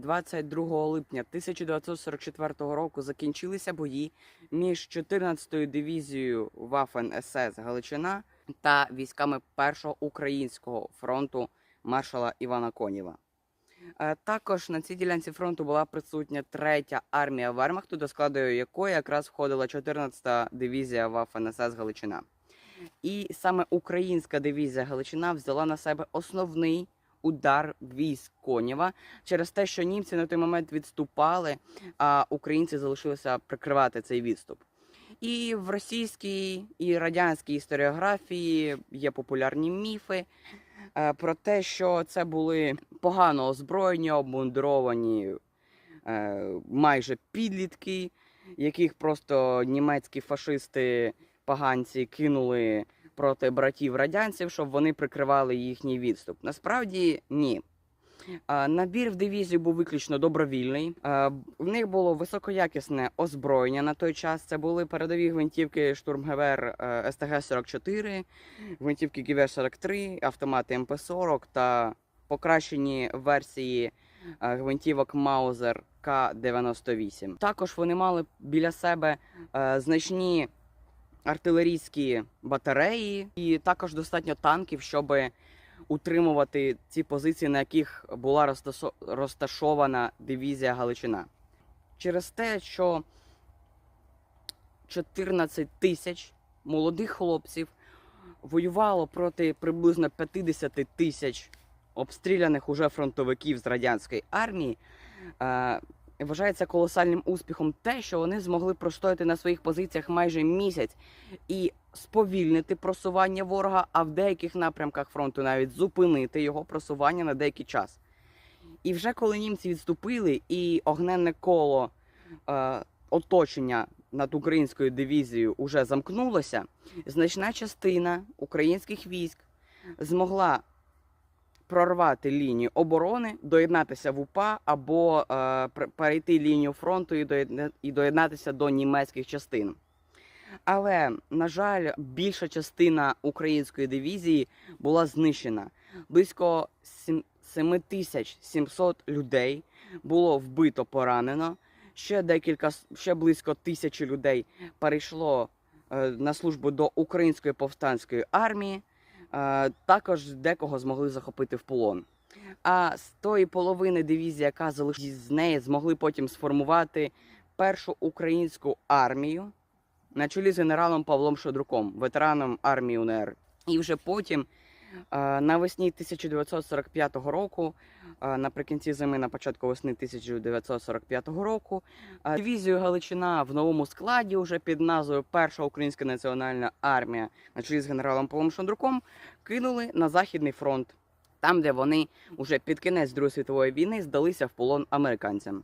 22 липня 1944 року закінчилися бої між 14-ю дивізією Waffen СС Галичина та військами Першого українського фронту маршала Івана Конєва. Е, Також на цій ділянці фронту була присутня третя армія Вермахту, до складу якої якраз входила 14-та дивізія Waffen СС Галичина. І саме українська дивізія Галичина взяла на себе основний удар військ Конєва через те, що німці на той момент відступали, а українці залишилися прикривати цей відступ. І в російській і радянській історіографії є популярні міфи е, про те, що це були погано озброєні, обмундировані е, майже підлітки, яких просто німецькі фашисти поганці кинули проти братів радянців, щоб вони прикривали їхній відступ. Насправді ні. Набір в дивізію був виключно добровільний. В них було високоякісне озброєння на той час. Це були передові гвинтівки штурмгевер е, СТГ-44, гвинтівки ГВ-43, автомати МП-40 та покращені версії е, гвинтівок Маузер К-98. Також вони мали біля себе е, значні артилерійські батареї, і також достатньо танків, щоб утримувати ці позиції, на яких була розташована дивізія Галичина. Через те, що 14 тисяч молодих хлопців воювало проти приблизно 50 тисяч обстріляних уже фронтовиків з радянської армії. Вважається колосальним успіхом те, що вони змогли простояти на своїх позиціях майже місяць і сповільнити просування ворога, а в деяких напрямках фронту навіть зупинити його просування на деякий час. І вже коли німці відступили, і огненне коло е, оточення над українською дивізією уже замкнулося, значна частина українських військ змогла прорвати лінію оборони, доєднатися в УПА або е, перейти лінію фронту і доєднатися до німецьких частин. Але, на жаль, більша частина української дивізії була знищена. Близько 7700 людей було вбито поранено. Ще декілька ще близько тисячі людей перейшло е, на службу до української повстанської армії. Е, також декого змогли захопити в полон. А з тої половини дивізії, яка залишилась з неї, змогли потім сформувати першу українську армію на чолі з генералом Павлом Шодруком, ветераном армії УНР. І вже потім, навесні 1945 року, е, наприкінці зими, на початку весни 1945 року, е, дивізію Галичина в новому складі, вже під назвою Перша Українська національна армія на чолі з генералом Павлом Шондруком, кинули на Західний фронт, там, де вони уже під кінець Другої світової війни здалися в полон американцям.